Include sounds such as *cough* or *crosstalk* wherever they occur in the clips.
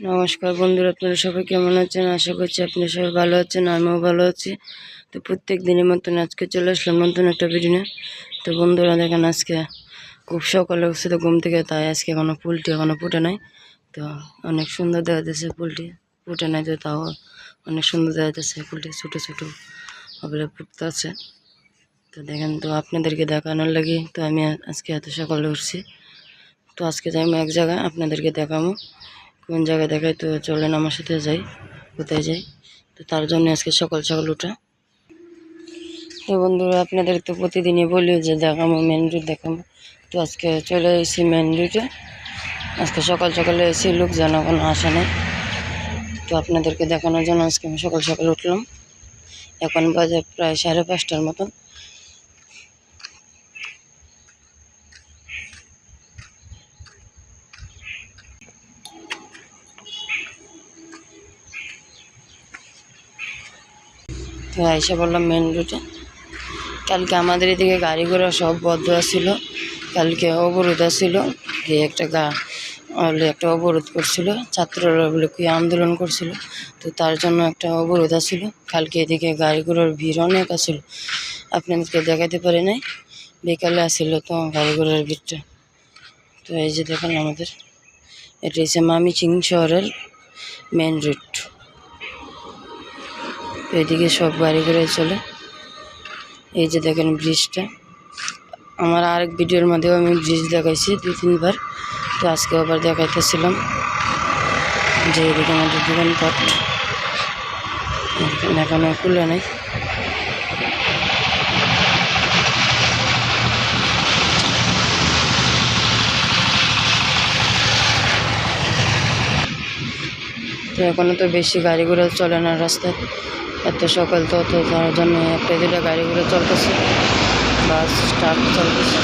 নমস্কার বন্ধুরা, আপনারা সবাই কেমন আছেন? আশা করছি আপনারা সবাই ভালো আছেন, আমিও ভালো আছি। তো প্রত্যেক দিনের মতন আজকে চলে আসলাম নতুন একটা ভিডিও তো বন্ধুরা, দেখেন আজকে খুব সকালে উঠছে তো ঘুম থেকে, তাই আজকে এখনও পুলটি এখনও ফুটে নাই। তো অনেক সুন্দর দেখা যাচ্ছে পুলটি ফুটে নাই তো তাও অনেক সুন্দর দেখা যাচ্ছে পুলটি ছোটো ছোটো ওগুলো ফুটতে আছে তো দেখেন তো আপনাদেরকে দেখানোর লাগি, তো আমি আজকে এত সকালে উঠছি। তো আজকে যাই এক জায়গায় আপনাদেরকে দেখাবো। কোন জায়গায় দেখাই তো চলেন আমার সাথে যাই, কোথায় যাই? তো তার জন্য আজকে সকাল সকাল উঠা। তো বন্ধুরা, আপনাদের তো প্রতিদিনই বলি যে দেখাবো মেন রুট দেখাবো। তো আজকে চলে এসেছি মেন রুটে আজকে সকাল সকালে এসেছি লোকজন এখনও আসে নাই। তো আপনাদেরকে দেখানোর জন্য আজকে আমি সকাল সকাল উঠলাম। এখন বাজে প্রায় সাড়ে পাঁচটার মতন। এসে বললাম মেন রুটে কালকে আমাদের এদিকে গাড়ি ঘোড়া সব বদ্ধ ছিল কালকে অবরোধ ছিল যে একটা গা একটা অবরোধ করছিল। ছাত্ররা বলে কি আন্দোলন করছিল? তো তার জন্য একটা অবরোধ ছিল কালকে এদিকে গাড়ি ঘোড়ার ভিড় অনেক আছিল। আপনাদেরকে দেখাতে পারি নাই? বিকালে আসছিল তো গাড়ি ঘোড়ার ভিড়টা। তো এই যে দেখেন আমাদের, এটা হচ্ছে মামি সিং শহরের মেন রুট এদিকে সব বাড়ি ঘরে চলে। এই যে দেখেন ব্রিজটা। আমার আরেক ভিডিওর মধ্যেও আমি ব্রিজ দেখাইছি দু তিনবার। তো আজকে আবার দেখাইতেছিলাম যে এদিকে আমাদের দোকানপাট এখানে কুলে খুলে নাই। তো এখনও তো বেশি গাড়ি ঘোড়া চলে না রাস্তায়। এত সকাল তো তো তার জন্য একটা দুটা গাড়ি ঘোড়া চলতেছে। বাস ট্রাক চলতেছে।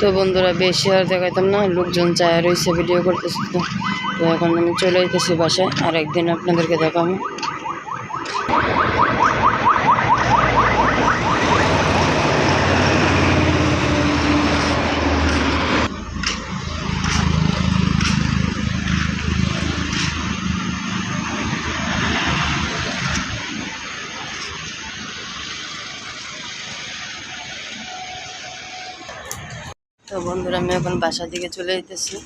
তো বন্ধুরা, বেশি আর দেখাইতাম না, লোকজন চায় রয়েছে ভিডিও করতেছে তো। এখন আমি চলে যেতেছি বাসায় আর একদিন আপনাদেরকে দেখাবো তো বন্ধুরা আমি এখন বাসার দিকে চলে যেতেছি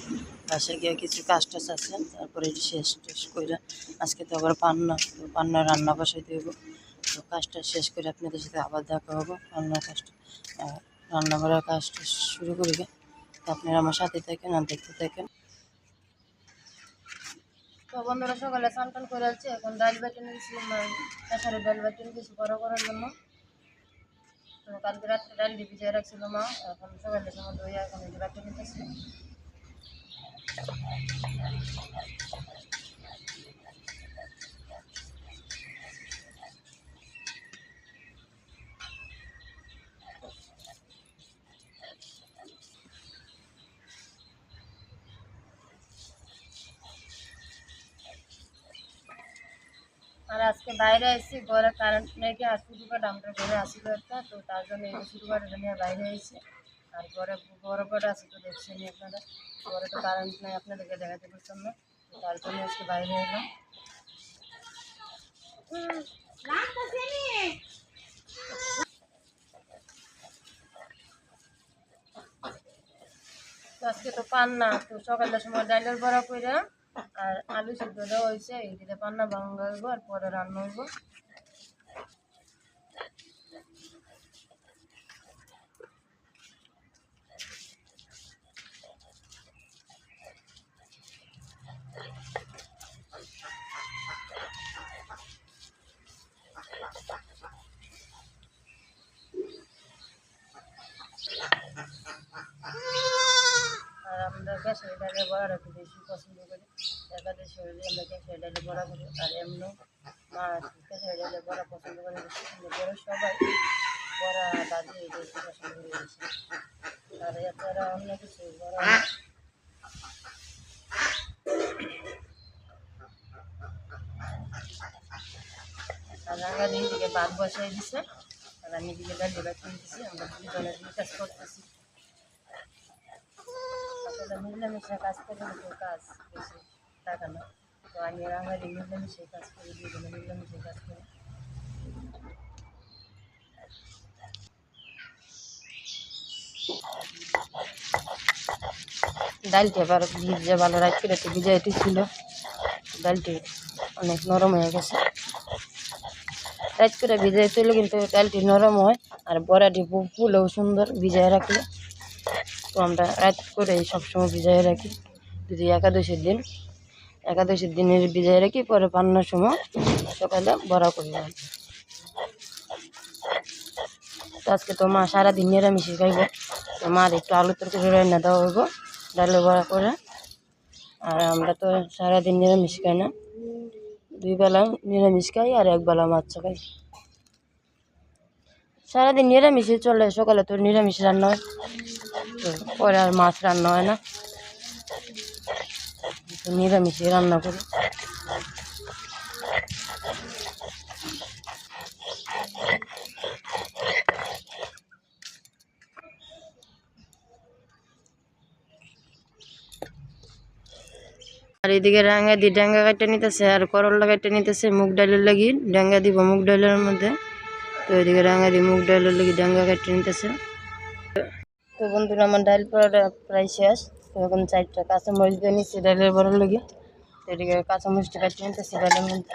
বাসায় গিয়ে কিছু কাজ টাজ আছে, তারপরে শেষ টেস করে আজকে তো আবার পান্না পান্না রান্না বসাইতে হইব তো কাজটা শেষ করে আপনাদের সাথে আবার দেখা হব রান্নার কাজটা রান্না করার কাজটা শুরু করি গে। তো আপনারা আমার সাথে থাকেন, আর দেখতে থাকেন। তো বন্ধুরা সকালে স্নান টান করে আছে এখন ডাল বেটে নিয়েছি প্রেশারে ডাল বেটে নিয়েছি বড় করার জন্য। কালকে রাত্রে ডাল ভিজিয়ে রাখছিল মা এখন সকালে সময় ধুয়ে এখন বেটে নিতেছি আর আজকে বাইরে এসেছি ঘরে কারেন্ট নেই আর শুধু কাটা আমরা ঘরে আসিল একটা, তো তার জন্য এই শুধু কাটা নিয়ে বাইরে এসেছি আর ঘরে বড় করে আছে তো দেখছেন আপনারা। ঘরে তো কারেন্ট নেই আপনাদেরকে দেখাতে পারতাম না, তো তার জন্য আজকে বাইরে এলাম। আজকে তো পান না, তো সকালের সময় ডাইলের বড়া করে আর আলু সিদ্ধ দেওয়া হয়েছে এইদিকে পান্না ভাঙা হইব আর পরে রান্না হইব আমরা *laughs* গ্যাসের রাখতে বেশি পছন্দ করি একাদশী হলে আমরা গ্যাসের ডালে করি আর এমনি মা গ্যাসের ডালে বড়া পছন্দ করে বেশি কিন্তু সবাই বড়া বেশি পছন্দ করে বেশি আর এছাড়া অন্য কিছু বড়া ভাত বসাই দিছে আর আমি দিকে ডাল আমরা দুজনে দুই কাজ করতেছি মিলেমিশে কাজ করলে তো কাজ বেশি টাকা না তো আমি রাঙা দিয়ে মিলেমিশে কাজ করি দুজনে মিলেমিশে কাজ করি ডালটি এবার ভিজে ভালো রাখতে রাখতে ভিজাইতে ছিল। ডালটি অনেক নরম হয়ে গেছে। রাত করে ভিজাই তুলে কিন্তু ডালটি নরম হয়, আর বড়াটি ফু- ফুলেও সুন্দর ভিজাই রাখলে। তো আমরা রাত করে সবসময় ভিজাই রাখি। যদি একাদশীর দিন, একাদশীর দিনের ভিজাই রাখি, পরে পান্নার সময় সকালে বড়া করে রাখি। তো আজকে তো মা সারাদিন নিরামিষই খাইব। তো মার একটু আলু তরকারি রান্না দেওয়া হইব ডালে বড়া করে। আর আমরা তো সারাদিন নিরামিষ খাই না। দুই বেলা নিরামিষ খাই আর এক বেলা মাছ খাই। সারাদিন নিরামিষই চলে, সকালে তো নিরামিষ রান্না হয়। পরে আর মাছ রান্না হয় না। নিরামিষে রান্না করি। আর এদিকে ডাঙ্গা দিয়ে ডাঙ্গা কাটতে নিতেছে, আর করলা কাটতে নিতেছে, মুগ ডালের লাগি। ডাঙ্গা দিব মুগ ডালের মধ্যে। তো এদিকে ডাঙ্গা দিয়ে মুগ ডালের লাগি ডাঙ্গা কাটতে নিতেছে। তো বন্ধুরা, আমার ডাইল পড়াটা প্রায় শেষ। তো এখন চারটা কাঁচামরিচ দিয়ে নিচ্ছি ডাইলের বড় লেগে। তো এদিকে কাঁচামরিচটা চেঞ্জ সে ডাইলের মধ্যে।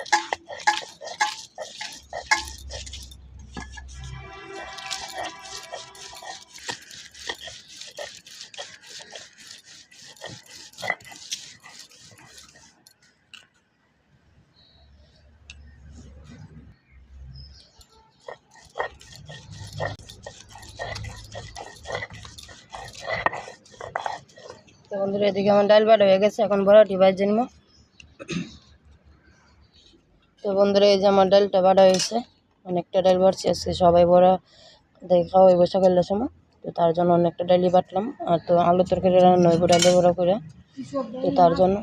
বন্ধুরা, এদিকে আমার ডাল বাটা হয়ে গেছে, এখন বড় ডিভাইস জন্য তো বন্ধুরা, এই যে আমার ডালটা বাটা হয়েছে, অনেকটা ডাল বাড়ছে, আজকে সবাই বড়া দেখা হইব সকালের সময়। তো তার জন্য অনেকটা ডালি বাটলাম, আর তো আলু তরকারি রান্না হইব, ডালে বড় করে। তো তার জন্য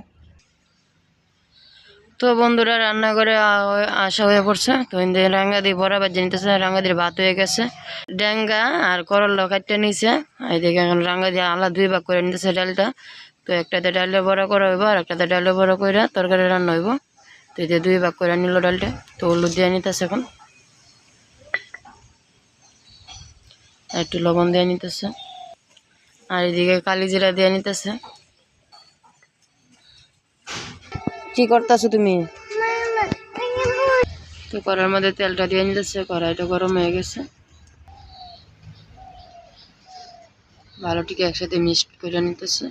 তো বন্ধুরা, রান্নাঘরে আ- আসা হয়ে পড়ছে। তো রাঙ্গা দিয়ে বড়া বাজিয়ে নিতেছে রাঙ্গা দিয়ে ভাত হয়ে গেছে। ডেঙ্গা আর করলা কাটতে নিছে। এইদিকে এখন রাঙ্গা দিয়ে আলা দুই ভাগ করে নিতেছে ডালটা। তো একটাতে ডালে বড়া করা হইব, আর একটাতে ডালে বড়া করে তরকারি রান্না হইব। তো এই দুই ভাগ করে নিল ডালটা, তো হলুদ দিয়ে নিতেছে এখন। একটু লবণ দিয়ে নিতেছে। আর এদিকে কালি জিরা দিয়ে নিতেছে। কি করতেছো তুমি? তো কড়ার মধ্যে তেলটা দিয়ে নিতেছে, কড়াইটা গরম হয়ে গেছে। ভালোটিকে একসাথে মিক্সড করে নিতেছে।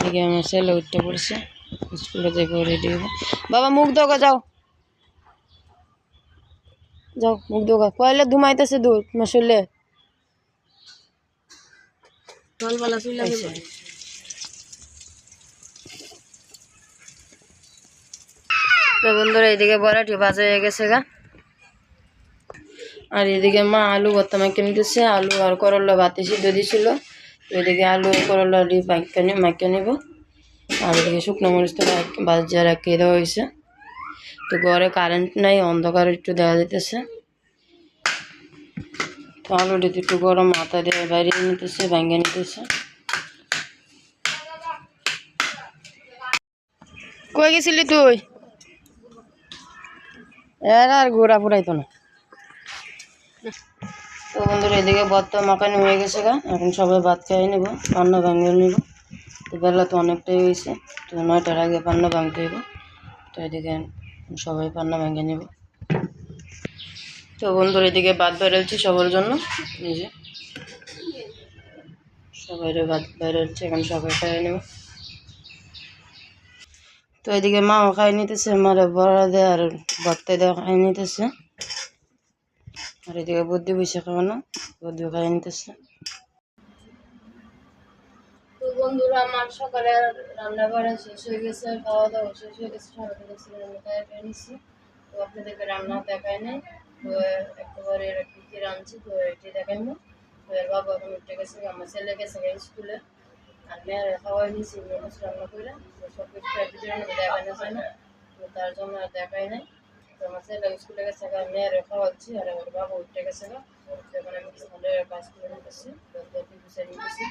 এদিকে আমার ছেলে উঠতে পড়ছে। স্কুলে থেকে রেডি হব বাবা মুখ দোকা যাও। যাও মুখ দোকা কয়লে ধুমাইতেছে দূর মশলে তো বন্ধুরা এদিকে বড়াটি ভাজা হয়ে গেছে গা। আর এদিকে মা আলু ভর্তা মাখিয়ে নিতেছে। আলু আর করলা ভাতে সিদ্ধ দিছিল। এদিকে আলু, করলা দিয়ে মাখিয়ে নি মাখিয়ে নিব। আর এদিকে শুকনো মরিচ তো বাজার রাখিয়ে দেওয়া হয়েছে। তো ঘরে কারেন্ট নাই, অন্ধকার একটু দেওয়া যেতেছে তো আলুটি একটু গরম মাথা দিয়ে বাইরে নিতেছে ভেঙে নিতেছে। কই গেছিলি তুই? এর আর ঘোরা ফুরাইতো না। তো বন্ধুরা, এদিকে ভর্তা মাখানো হয়ে গেছে গা। এখন সবাই ভাত খেয়ে নেব, পান্না ভাঙিয়ে নেব। তো বেলা তো অনেকটাই হয়েছে, তো নয়টার আগে পান্না ভাঙতে হইব। তো এদিকে সবাই পান্না ভাঙিয়ে নেব। তো বন্ধুরা, এদিকে ভাত বেরোচ্ছে সবার জন্য নিজে সবাই ভাত বেরোচ্ছে এখন সবাই খেয়ে নেব। তো এদিকে মাও খাই নিতেছে, মারে বড়া দেয় আর ভর্তা দেওয়া খাই নিতেছে। আর এদিকে বুদ্ধি বসে খাওয়ানো বুদ্ধি খাই নিতেছে। তো বন্ধুরা, আমার সকালে রান্না বাড়া শেষ হয়ে গেছে খাওয়া দাওয়া শেষ হয়ে গেছে তাই পেয়ে নিচ্ছি তো আপনাদেরকে রান্না দেখায় নাই। তো একেবারে কি কি রাঁধছি, তো এটি দেখাইমো তো এর বাবা এখন উঠে গেছে, আমার ছেলে গেছে স্কুলে। আর মেয়ের খাওয়াই মেয়ে রান্না করে। সব কিছু দেখানো যায় না। তো তার জন্য আর দেখাই নাই। তো আমার ছেলে স্কুলে গেছে আর খাওয়াচ্ছি আর আমার বাবা উঠে গেছে আমি কিছু কাজ করে নিতেছি গুছিয়ে নিতেছি।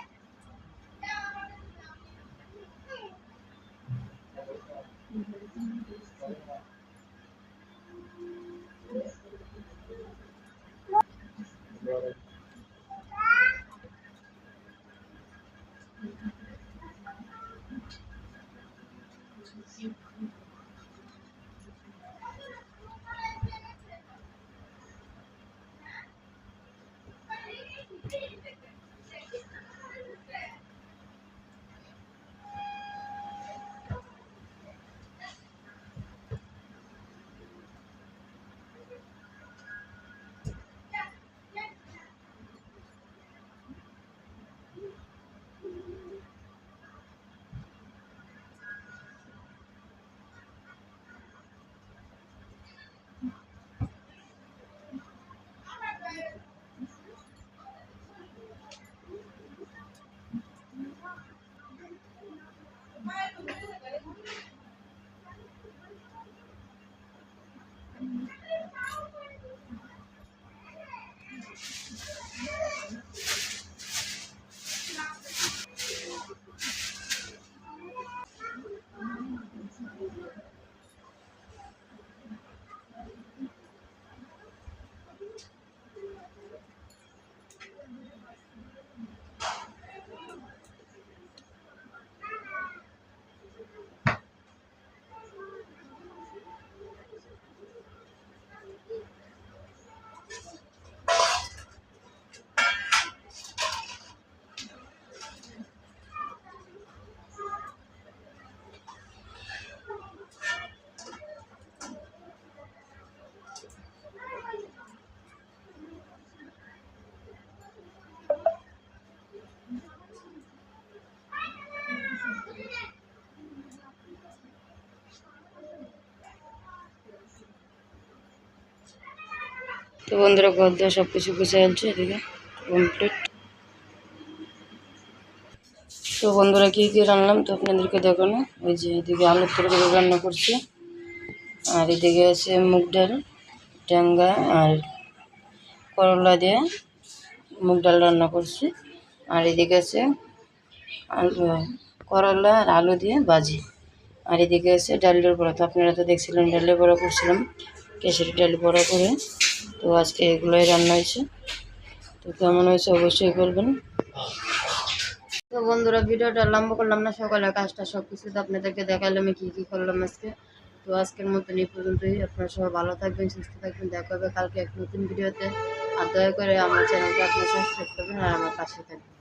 তো বন্ধুরা ঘর দেওয়া সব কিছু গুছিয়ে আনছে, এদিকে কমপ্লিট তো বন্ধুরা কী কী রান্নাম তো আপনাদেরকে দেখানো? ওই যে এদিকে আলুর তরকারি রান্না করছি। আর এদিকে আছে মুগ ডাল, ট্যাঙ্গা আর করলা দিয়ে মুগ ডাল রান্না করছি। আর এদিকে আছে করলা আর আলু দিয়ে ভাজি। আর এদিকে আছে ডালের বড়া, তো আপনারা তো দেখছিলেন ডালের বড়া করছিলাম কেশরি ডাল বড়া করে। তো আজকে এগুলোই রান্না হয়েছে। তো কেমন হয়েছে অবশ্যই করবেন তো বন্ধুরা, ভিডিওটা লম্বা করলাম না সকালে কাজটা সব কিছু তো আপনাদেরকে দেখালাম আমি কী কী করলাম আজকে। তো আজকের মতন এই পর্যন্তই। আপনারা সবাই ভালো থাকবেন, সুস্থ থাকবেন। দেখা হবে কালকে এক নতুন ভিডিওতে। আর দয়া করে আমার চ্যানেলটা আপনার সাবস্ক্রাইব করবেন আর আমার পাশে থাকবেন।